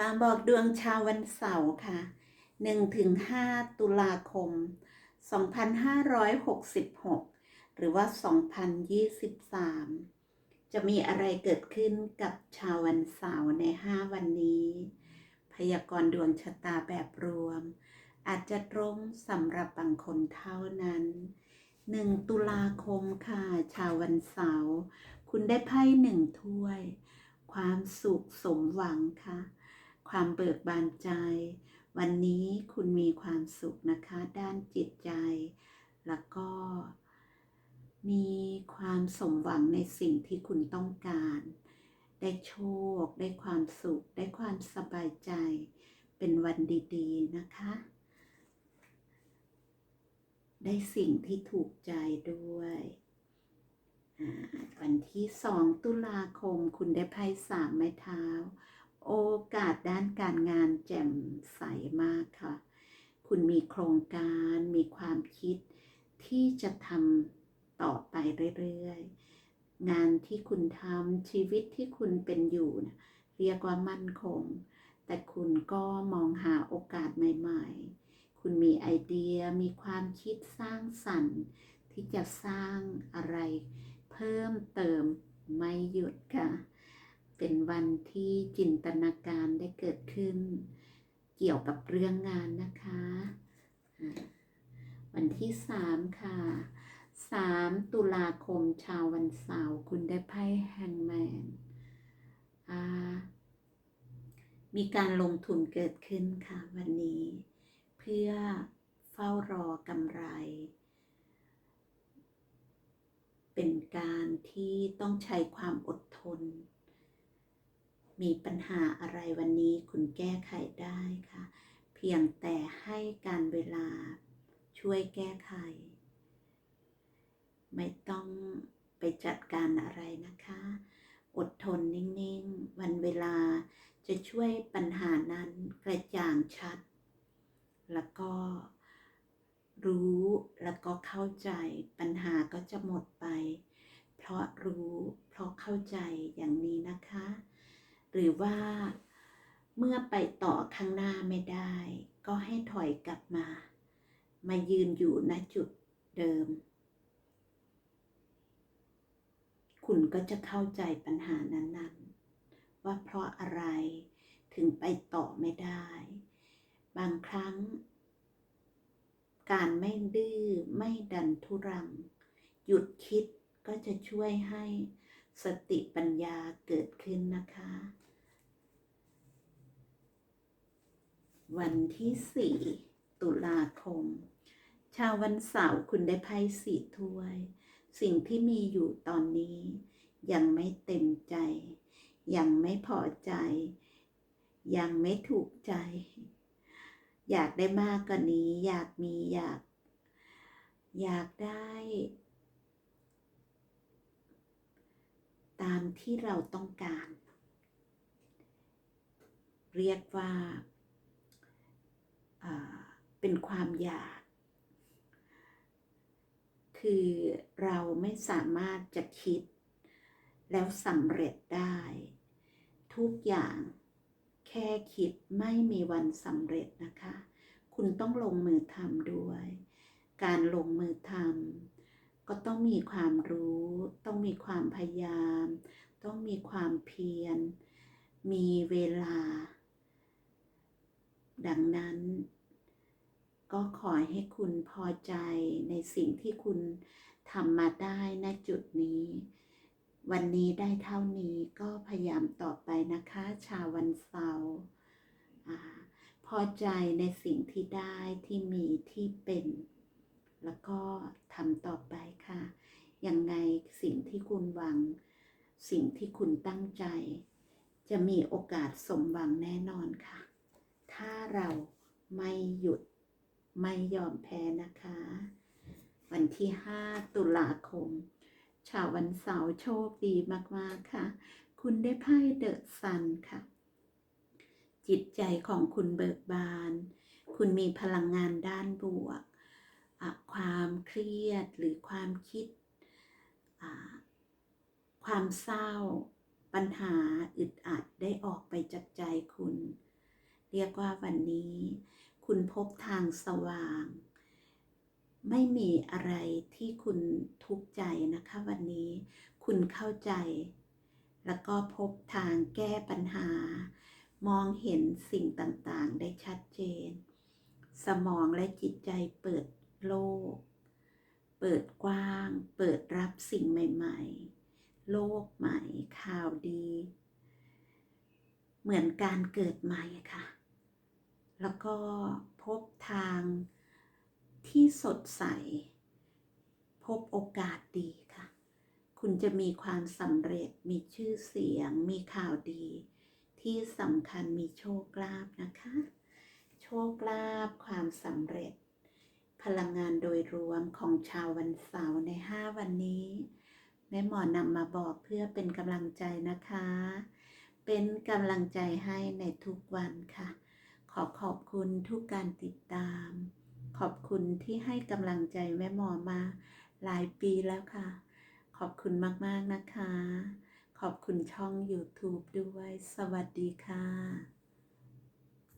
มาบอกดวงชาววันเสาร์ค่ะ1ถึง5ตุลาคม 2566 หรือว่า 2023 จะมีอะไรเกิดขึ้นกับชาววันเสาร์ใน 5 วันนี้ พยากรณ์ดวงชะตาแบบรวม อาจจะตรงสำหรับบางคนเท่านั้น 1 ตุลาคมค่ะ ชาววันเสาร์ คุณได้ไพ่หนึ่งถ้วยความสุขสมหวังค่ะ ความเบิกบานใจ วันนี้คุณมีความสุขนะคะ ด้านจิตใจ แล้วก็ มีความสมหวังในสิ่งที่คุณต้องการ ได้โชค ได้ความสุข ได้ความสบายใจ เป็นวันดีๆนะคะ ได้สิ่งที่ถูกใจด้วยวันที่สองตุลาคม คุณได้ไพ่สามไม้เท้า โอกาสด้านการงานแจ่มใสมากค่ะ คุณมีโครงการมีความคิดที่จะทำต่อไปเรื่อยๆ งานที่คุณทำชีวิตที่คุณเป็นอยู่นะเรียกว่ามั่นคง แต่คุณก็มองหาโอกาสใหม่ๆ คุณมีไอเดียมีความคิดสร้างสรรค์ที่จะสร้างอะไร เพิ่มเติมไม่หยุดค่ะ เป็นวันที่จินตนาการได้เกิดขึ้น เกี่ยวกับเรื่องงานนะคะ วันที่สามค่ะสามตุลาคมชาววันเสาร์คุณได้ไพ่แฮงแมนมีการลงทุนเกิดขึ้นค่ะวันนี้ เพื่อเฝ้ารอกำไร เป็นการที่ต้องใช้ความอดทน มีปัญหาอะไรวันนี้คุณแก้ไขได้ค่ะ เพียงแต่ให้การเวลาช่วยแก้ไข ไม่ต้องไปจัดการอะไรนะคะ อดทนนิ่งๆ วันเวลาจะช่วยปัญหานั้นกระจ่างชัด แล้วก็รู้แล้วก็เข้าใจปัญหาก็จะหมดไป เพราะรู้เพราะเข้าใจอย่างนี้นะคะ หรือว่าเมื่อไปต่อข้างหน้าไม่ได้ ก็ให้ถอยกลับมา มายืนอยู่ณจุดเดิม คุณก็จะเข้าใจปัญหานั้นๆ ว่าเพราะอะไรถึงไปต่อไม่ได้ บางครั้ง การไม่ดื้อไม่ดันทุรัง หยุดคิดก็จะช่วยให้ สติปัญญาเกิดขึ้นนะคะ วันที่4ตุลาคม ชาววันเสาร์คุณได้ไพ่สีถ้วย สิ่งที่มีอยู่ตอนนี้ ยังไม่เต็มใจ ยังไม่พอใจ ยังไม่ถูกใจ อยากได้มากกว่านี้ อยากมีอยาก อยากได้ ตามที่เราต้องการ เรียกว่าาเป็นความอยาก คือเราไม่สามารถจะคิด แล้วสำเร็จได้ ทุกอย่างแค่คิดไม่มีวันสำเร็จนะคะ คุณต้องลงมือทำด้วย การลงมือทำก็ต้องมีความรู้ ต้องมีความพยายาม ต้องมีความเพียร มีเวลา ดังนั้น ก็ขอให้คุณพอใจในสิ่งที่คุณทำมาได้ณจุดนี้ วันนี้ได้เท่านี้ก็พยายามต่อไปนะคะ ชาววันเสาร์พอใจในสิ่งที่ได้ที่มีที่เป็น แล้วก็ทำต่อไปค่ะ ยังไงสิ่งที่คุณหวัง สิ่งที่คุณตั้งใจ จะมีโอกาสสมหวังแน่นอนค่ะ ถ้าเราไม่หยุดไม่ยอมแพ้นะคะ วันที่ 5 ตุลาคมชาววันเสาร์โชคดีมาก ๆ ค่ะ คุณได้ไพ่เดอะซันค่ะ จิตใจของคุณเบิกบาน คุณมีพลังงานด้านบวก ความเครียดหรือความคิด ความเศร้า ปัญหาอึดอัดได้ออกไปจากใจคุณ เรียกว่าวันนี้ คุณพบทางสว่าง ไม่มีอะไรที่คุณทุกข์ใจนะคะวันนี้ คุณเข้าใจ แล้วก็พบทางแก้ปัญหา มองเห็นสิ่งต่างๆ ได้ชัดเจน สมองและจิตใจเปิดโลก เปิดกว้าง เปิดรับสิ่งใหม่ ๆ โลกใหม่ ข่าวดี เหมือนการเกิดใหม่ค่ะ แล้วก็พบทางที่สดใส พบโอกาสดีค่ะ คุณจะมีความสำเร็จ มีชื่อเสียง มีข่าวดี ที่สำคัญมีโชคลาภนะคะ โชคลาภความสำเร็จ พลังงานโดยรวมของชาววันเสาร์ใน 5 วันนี้ แม่หมอนำมาบอกเพื่อเป็นกำลังใจนะคะ เป็นกำลังใจให้ในทุกวันค่ะ ขอขอบคุณทุกการติดตาม ขอบคุณที่ให้กำลังใจแม่หมอมาหลายปีแล้วค่ะ ขอบคุณมาก ๆ นะคะ ขอบคุณช่อง YouTube ด้วย สวัสดีค่ะ